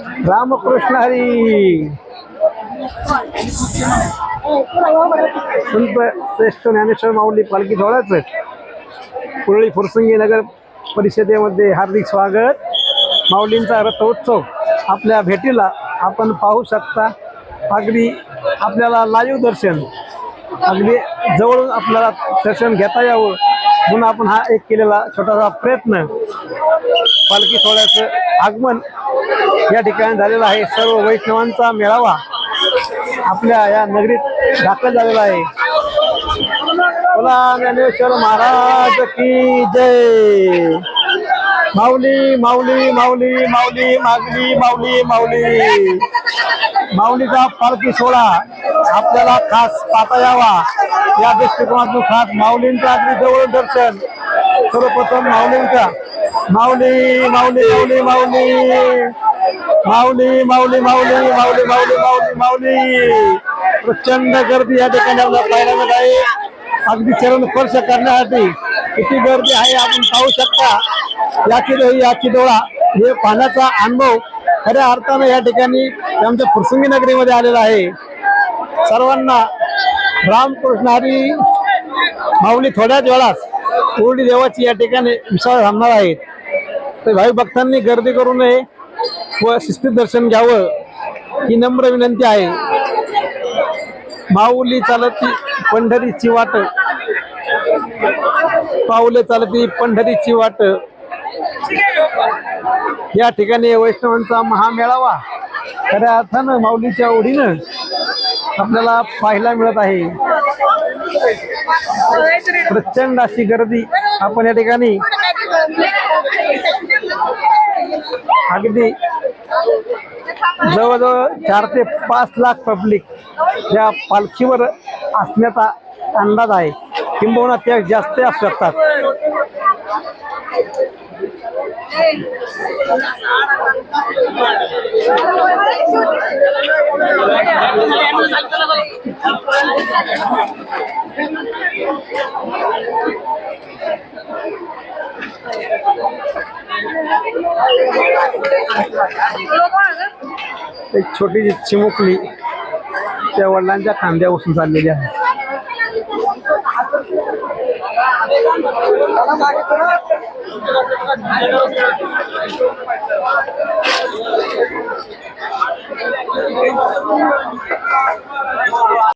रामकृष्ण हरी. संत श्रेष्ठ ज्ञानेश्वर माऊली पालखी सोहळ्याचं कुरळी फुरसंगी नगर परिषदेमध्ये हार्दिक स्वागत. माऊलींचा रथोत्सव आपल्या भेटीला आपण पाहू शकता. अगदी आपल्याला लाईव्ह दर्शन. अगदी जवळून आपल्याला दर्शन घेता यावं. म्हणून आपण हा एक केलेला छोटासा प्रयत्न. पालखी सोहळ्याचं आगमन या ठिकाणी झालेला आहे सर्व वैष्णवांचा मेळावा आपल्या या नगरीत दाखल झालेला आहे. बोला ज्ञानेश्वर महाराज की जय. माऊली माऊली माऊली माऊली मागली माऊली माऊली. माऊलीचा पालखी सोहळा आपल्याला खास पाहता यावा. या दृष्टिकोनातून खास माऊलींच्या अगदी जवळ दर्शन सर्वप्रथम माऊलींच्या. माऊली माऊली माऊली माऊली. माऊली माऊली माऊली माऊली माऊली माऊली माऊली. प्रचंड गर्दी या ठिकाणी आपल्याला पाहायला मिळत आहे. अगदी चरण स्पर्श करण्यासाठी किती गर्दी आहे आपण पाहू शकता. याची डोळी याची डोळा हे पाहण्याचा अनुभव खऱ्या अर्थानं या ठिकाणी आमच्या फुरसुंगी नगरीमध्ये आलेला आहे. सर्वांना रामकृष्ण हरी माऊली थोड्याच वेळात कोरडी देवाची या ठिकाणी विश्वास थांबणार आहेत. तर भाविक भक्तांनी गर्दी करू नये व शिस्तीत दर्शन घ्यावं ही नम्र विनंती आहे. माऊली चालती पंढरीची वाट. पाऊले चालती पंढरीची वाट. या ठिकाणी वैष्णवांचा महामेळावा. खऱ्या अर्थानं माऊलीच्या ओढीनं आपल्याला पाहायला मिळत आहे. प्रचंड अशी गर्दी आपण या ठिकाणी अगदी जवळजवळ चार ते पाच लाख पब्लिक या पालखीवर असण्याचा अंदाज आहे. किंबहुना त्या जास्त असू शकतात एक छोटीशी चिमुकली त्या वडिलांच्या खांद्या उसून चाललेली आहे.